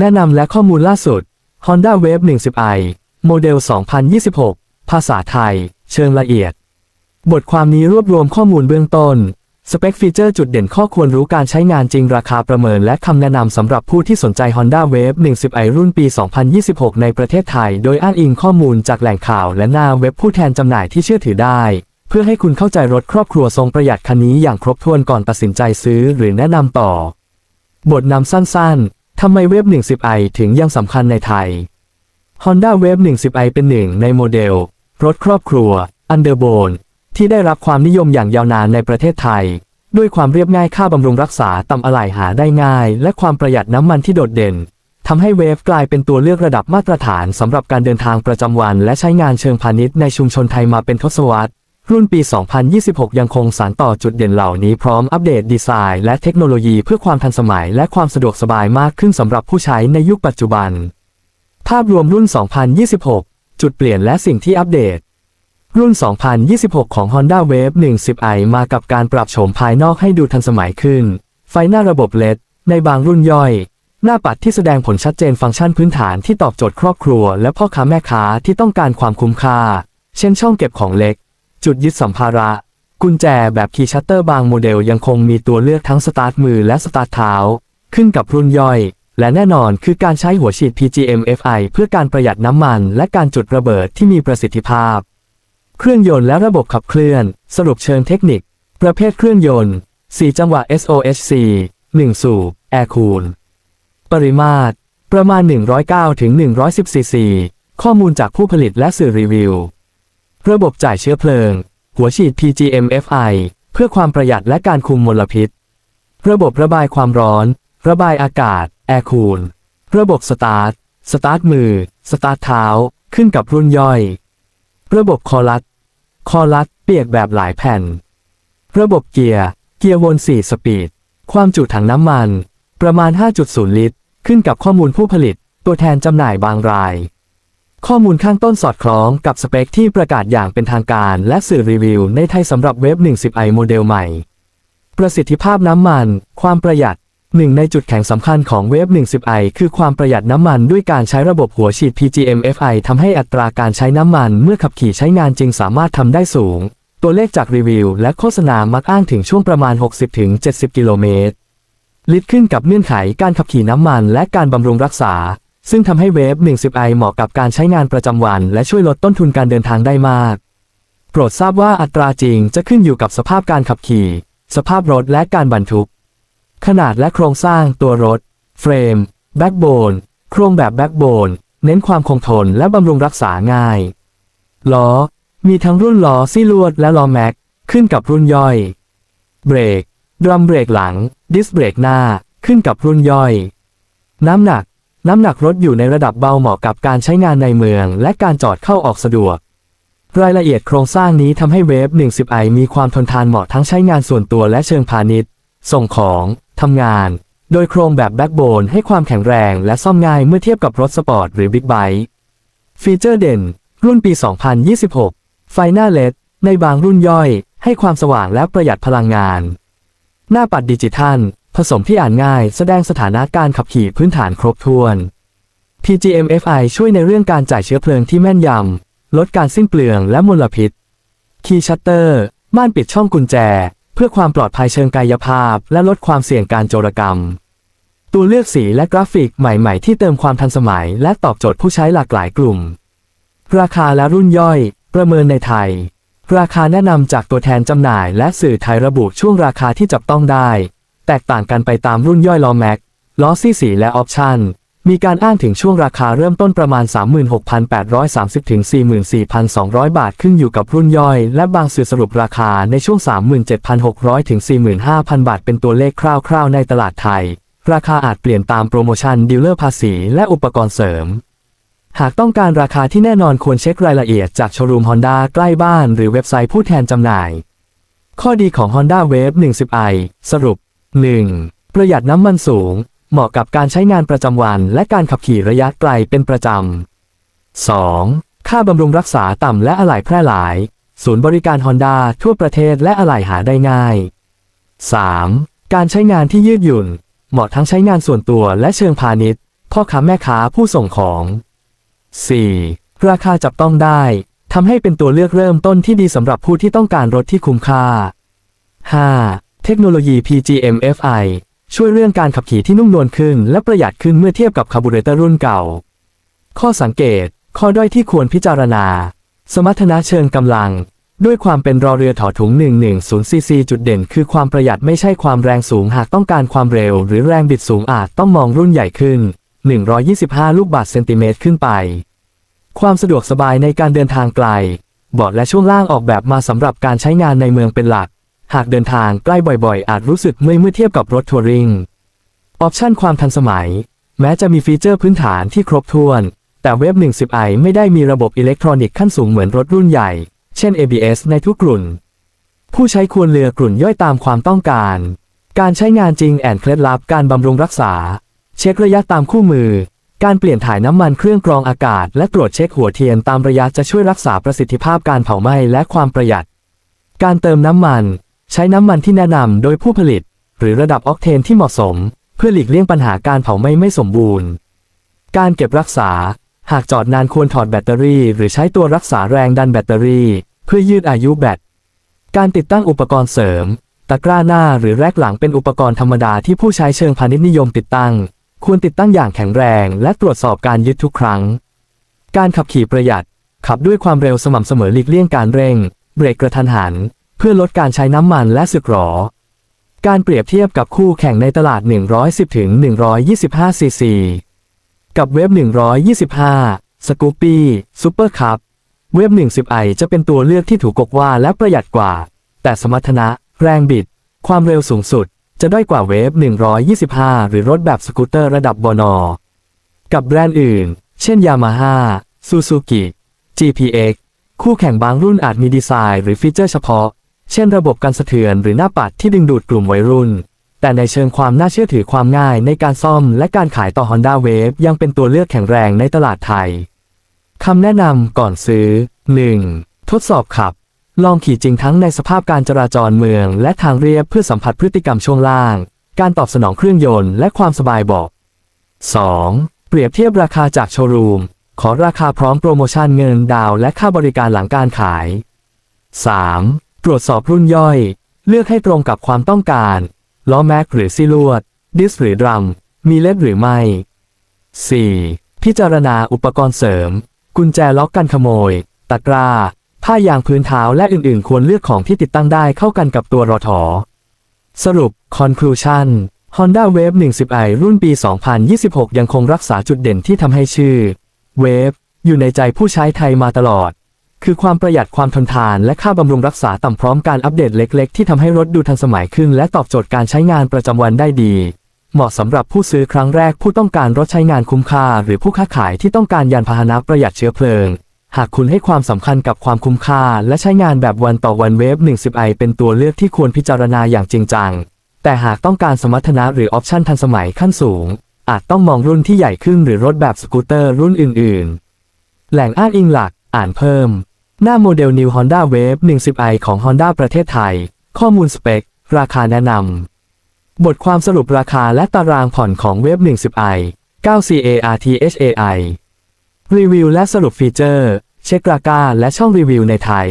แนะนำและข้อมูลล่าสุด Honda Wave 10i โมเดล 2026 ภาษาไทย เชิงละเอียด บทความนี้รวบรวมข้อมูลเบื้องต้น สเปคฟีเจอร์จุดเด่นข้อควรรู้การใช้งานจริงราคาประเมินและคำแนะนำสำหรับผู้ที่สนใจ Honda Wave 10i รุ่นปี 2026 ในประเทศไทย โดยอ้างอิงข้อมูลจากแหล่งข่าวและหน้าเว็บผู้แทนจำหน่ายที่เชื่อถือได้ เพื่อให้คุณเข้าใจรถครอบครัวทรงประหยัดคันนี้อย่างครบถ้วนก่อนตัดสินใจซื้อหรือแนะนำต่อบทนำสั้นๆ ทำไมเวฟ 10i ถึงยังสำคัญในไทย Honda Wave 10i เป็นหนึ่งในโมเดล รถครอบครัว Underbone ที่ได้รับความนิยมอย่างยาวนานในประเทศไทย ด้วยความเรียบง่ายค่าบำรุงรักษาต่ำอะไหล่หาได้ง่าย และความประหยัดน้ำมันที่โดดเด่นทำให้เวฟกลายเป็นตัวเลือกระดับมาตรฐานสำหรับการเดินทางประจำวัน และใช้งานเชิงพาณิชย์ในชุมชนไทยมาเป็นทศวรรษ รุ่นปี 2026 ยังคงสานต่อจุดเด่นเหล่านี้พร้อมอัปเดตดีไซน์และเทคโนโลยีเพื่อความทันสมัยและความสะดวกสบายมากขึ้นสำหรับผู้ใช้ในยุคปัจจุบัน ภาพรวมรุ่น 2026 จุดเปลี่ยนและสิ่งที่อัปเดต รุ่น 2026 ของ Honda Wave 10i มากับการปรับโฉมภายนอกให้ดูทันสมัยขึ้น ไฟหน้าระบบ LED ในบางรุ่นย่อย หน้าปัดที่แสดงผลชัดเจนฟังก์ชันพื้นฐานที่ตอบโจทย์ครอบครัว และพ่อค้าแม่ค้าที่ต้องการความคุ้มค่า เช่นช่องเก็บของเล็ก จุดยึดสัมภาระ กุญแจแบบคีย์ชัตเตอร์บางโมเดลยังคงมีตัวเลือกทั้งสตาร์ทมือและสตาร์ทเท้า ขึ้นกับรุ่นย่อย และแน่นอนคือการใช้หัวฉีด PGM FI เพื่อการประหยัดน้ำมัน และการจุดระเบิดที่มีประสิทธิภาพ เครื่องยนต์และระบบขับเคลื่อน สรุปเชิงเทคนิค ประเภทเครื่องยนต์ 4 จังหวะ SOHC 1 สูบ Air Cool ปริมาตร ประมาณ 109ถึง110ซีซี ข้อมูลจากผู้ผลิตและสื่อรีวิว ระบบจ่ายเชื้อเพลิง หัวฉีด PGM FI เพื่อความประหยัดและการคุมมลพิษ ระบบระบายความร้อน ระบายอากาศ Air Cool ระบบสตาร์ท สตาร์ทมือ สตาร์ทเท้า ขึ้นกับรุ่นย่อย ระบบคอลัด คอลัดเปียกแบบหลายแผ่น ระบบเกียร์ เกียร์วน 4 สปีด ความจุถังน้ำมัน ประมาณ 5.0 ลิตร ขึ้นกับข้อมูลผู้ผลิต ตัวแทนจำหน่ายบางราย ข้อมูลข้างต้นสอดคล้องกับสเปคที่ประกาศอย่างเป็นทางการ และสื่อรีวิวในไทยสำหรับเว็บ 10i โมเดลใหม่ ประสิทธิภาพน้ำมัน ความประหยัดหนึ่งในจุดแข็งสำคัญของเวฟ 10i คือความประหยัดน้ำมันด้วยการใช้ระบบหัวฉีด PGM FI ทำให้อัตราการใช้น้ำมันเมื่อขับขี่ใช้งานจริงสามารถทำได้สูง ตัวเลขจากรีวิว และโฆษณามักอ้างถึงช่วงประมาณ 60-70 กิโลเมตร ลิตรขึ้นกับเงื่อนไขการขับขี่น้ำมันและการบำรุงรักษา ซึ่งทำให้เวฟ 10i เหมาะกับการใช้งานประจำวัน และช่วยลดต้นทุนการเดินทางได้มาก โปรดทราบว่าอัตราจริงจะขึ้นอยู่กับสภาพการขับขี่ สภาพรถและการบรรทุก ขนาดและโครงสร้างตัวรถ เฟรม แบ็กโบน โครงแบบแบ็กโบน เน้นความคงทนและบำรุงรักษาง่าย ล้อ มีทั้งรุ่นล้อซี่ลวดและล้อแม็ก ขึ้นกับรุ่นย่อย เบรก ดรัมเบรกหลัง ดิสเบรกหน้า ขึ้นกับรุ่นย่อย น้ำหนัก น้ำหนักรถอยู่ในระดับเบาเหมาะกับการใช้งานในเมือง และการจอดเข้าออกสะดวก รายละเอียดโครงสร้างนี้ทำให้เวฟ 10i มีความทนทานเหมาะทั้งใช้งานส่วนตัวและเชิงพาณิชย์ ส่งของทำงาน โดยโครงแบบแบ็กโบนให้ความแข็งแรงและซ่อมง่ายเมื่อเทียบกับรถสปอร์ตหรือบิ๊กไบค์ฟีเจอร์เด่น รุ่นปี 2026 ไฟหน้าเลดในบางรุ่นย่อย ให้ความสว่างและประหยัดพลังงาน หน้าปัดดิจิทัล ผสมที่อ่านง่ายแสดงสถานะการขับขี่พื้นฐานครบถ้วน PGM FI ช่วยในเรื่องการจ่ายเชื้อเพลิงที่แม่นยำ ลดการสิ้นเปลืองและมลพิษ คีย์ชัตเตอร์ ม่านปิดช่องกุญแจ เพื่อความปลอดภัยเชิงกายภาพ และลดความเสี่ยงการโจรกรรม ตัวเลือกสีและกราฟิกใหม่ๆ ที่เติมความทันสมัย และตอบโจทย์ผู้ใช้หลากหลายกลุ่ม ราคาและรุ่นย่อย ประเมินในไทย ราคาแนะนำจากตัวแทนจำหน่าย และสื่อไทยระบุช่วงราคาที่จับต้องได้ แตกต่างกันไปตามรุ่นย่อยล้อแม็ก ล้อซี่สีและออปชั่น มีการอ้างถึงช่วงราคาเริ่มต้นประมาณ 36,830 ถึง 44,200 บาทขึ้นอยู่กับรุ่นย่อย และบางสื่อสรุปราคาในช่วง 37,600 ถึง 45,000 บาทเป็นตัวเลขคร่าวๆ ในตลาดไทย ราคาอาจเปลี่ยนตามโปรโมชั่นดีลเลอร์ภาษีและอุปกรณ์เสริมหากต้องการราคาที่แน่นอนควรเช็ครายละเอียดจากโชว์รูม Honda ใกล้บ้านหรือเว็บไซต์ผู้แทนจำหน่าย ข้อดีของ Honda Wave 10i สรุป 1. ประหยัดน้ำมันสูง เหมาะกับการใช้งานประจำวัน และการขับขี่ระยะไกลเป็นประจำ 2. ค่าบำรุงรักษาต่ำและอะไหล่แพร่หลาย ศูนย์บริการ Honda ทั่วประเทศและอะไหล่หาได้ง่าย 3. การใช้งานที่ยืดหยุ่น เหมาะทั้งใช้งานส่วนตัวและเชิงพาณิชย์ พ่อค้าแม่ค้าผู้ส่งของ 4. ราคาจับต้องได้ทำให้เป็นตัวเลือกเริ่มต้นที่ดีสำหรับผู้ที่ต้องการรถที่คุ้มค่า 5. เทคโนโลยี PGM-FI ช่วยเรื่องการขับขี่ที่นุ่มนวลขึ้น และประหยัดขึ้นเมื่อเทียบกับคาร์บูเรเตอร์รุ่นเก่า ข้อสังเกต ข้อด้อยที่ควรพิจารณา สมรรถนะเชิงกำลัง ด้วยความเป็นรอเรือถอถุง 110ซีซีจุดเด่น คือความประหยัดไม่ใช่ความแรงสูงหากต้องการความเร็ว หรือแรงบิดสูงอาจต้องมองรุ่นใหญ่ขึ้น 125 ลูกบาศก์เซนติเมตรขึ้นไป ความสะดวกสบายในการเดินทางไกลบาะและช่วงล่างออกแบบมาสำหรับการใช้งานในเมืองเป็นหลัก หากเดินทางใกล้บ่อยๆ อาจรู้สึกเมื่อยเมื่อเทียบกับรถทัวริง ออปชันความทันสมัย แม้จะมีฟีเจอร์พื้นฐานที่ครบถ้วน แต่เว็บ 10i ไม่ได้มีระบบอิเล็กทรอนิกส์ขั้นสูงเหมือนรถรุ่นใหญ่ เช่น ABS ในทุกกลุ่น ผู้ใช้ควรเลือกกลุ่นย่อยตามความต้องการ การใช้งานจริงแอนเคล็ดลับการบำรุงรักษา เช็คระยะตามคู่มือ การเปลี่ยนถ่ายน้ำมันเครื่องกรองอากาศ และตรวจเช็คหัวเทียนตามระยะจะช่วยรักษาประสิทธิภาพการเผาไหม้และความประหยัด การเติมน้ำมัน ใช้น้ำมันที่แนะนำโดยผู้ผลิต หรือระดับออกเทนที่เหมาะสม เพื่อหลีกเลี่ยงปัญหาการเผาไหม้ไม่สมบูรณ์ การเก็บรักษา หากจอดนานควรถอดแบตเตอรี่ หรือใช้ตัวรักษาแรงดันแบตเตอรี่ เพื่อยืดอายุแบต การติดตั้งอุปกรณ์เสริม ตะกร้าหน้าหรือแรกหลังเป็นอุปกรณ์ธรรมดาที่ผู้ใช้เชิงพาณิชย์นิยมติดตั้ง ควรติดตั้งอย่างแข็งแรง และตรวจสอบการยึดทุกครั้ง การขับขี่ประหยัด ขับด้วยความเร็วสม่ำเสมอหลีกเลี่ยงการเร่ง เบรกกระทันหัน เพื่อลดการใช้น้ำมันและสึกหรอ การเปรียบเทียบกับคู่แข่งในตลาด 110ถึง125ซีซี กับเว็บ 125 สกูปปี้ซูเปอร์คัพเว็บ 10i จะเป็นตัวเลือกที่ถูกกกว่าและประหยัดกว่า แต่สมรรถนะ แรงบิด ความเร็วสูงสุด จะด้อยกว่าเวฟ 125 หรือรถแบบสกูตเตอร์ระดับบนอ กับแบรนด์อื่น เช่น Yamaha Suzuki GPX คู่แข่งบางรุ่นอาจมีดีไซน์หรือฟีเจอร์เฉพาะ เช่นระบบการสะเทือนหรือหน้าปัดที่ดึงดูดกลุ่มวัยรุ่น แต่ในเชิงความน่าเชื่อถือความง่ายในการซ่อมและการขายต่อ Honda Wave ยังเป็นตัวเลือกแข็งแรงในตลาดไทยคำแนะนำก่อนซื้อ 1. ทดสอบขับ ลองขี่จริงทั้งในสภาพการจราจรเมือง และทางเรียบเพื่อสัมผัสพฤติกรรมช่วงล่าง การตอบสนองเครื่องยนต์และความสบายเบาะ 2. เปรียบเทียบราคาจากโชว์รูม ขอราคาพร้อมโปรโมชั่นเงินดาวและค่าบริการหลังการขาย 3. ตรวจสอบรุ่นย่อย เลือกให้ตรงกับความต้องการ ล้อแม็กหรือซีลวด ดิสหรือดรัม มีเล็ดหรือไม่ 4. พิจารณาอุปกรณ์เสริม กุญแจล็อกกันขโมย ตะกร้า ผ้ายางพื้นเท้าและอื่นๆ ควรเลือกของที่ติดตั้งได้เข้ากันกับตัวรอถอสรุป conclusion Honda Wave 10i รุ่นปี 2026 ยังคงรักษาจุดเด่นที่ทำให้ชื่อ Wave อยู่ในใจผู้ใช้ไทยมาตลอด คือความประหยัดความทนทานและค่าบำรุงรักษาต่ำพร้อมการอัปเดตเล็ก ๆ ที่ทำให้รถดูทันสมัยขึ้น และตอบโจทย์การใช้งานประจำวันได้ดี เหมาะสำหรับผู้ซื้อครั้งแรกผู้ต้องการรถใช้งานคุ้มค่า หรือผู้ค้าขายที่ต้องการยานพาหนะประหยัดเชื้อเพลิง หากคุณให้ความสำคัญกับความคุ้มค่า และใช้งานแบบวันต่อวันเวฟ 10i เป็นตัวเลือกที่ควรพิจารณาอย่างจริงจัง แต่หากต้องการสมรรถนะหรือออปชั่นทันสมัยขั้นสูง อาจต้องมองรุ่นที่ใหญ่ขึ้นหรือรถแบบสกูตเตอร์รุ่นอื่น ๆ แหล่งอ้างอิงหลัก อ่านเพิ่ม หน้าโมเดล New Honda Wave 10i ของ Honda ประเทศไทย ข้อมูลสเปค ราคาแนะนำ บทความสรุปราคาและตารางผ่อนของเว็บ 10i 9CARTHAI รีวิวและสรุปฟีเจอร์ เช็คราคาและช่องรีวิวในไทย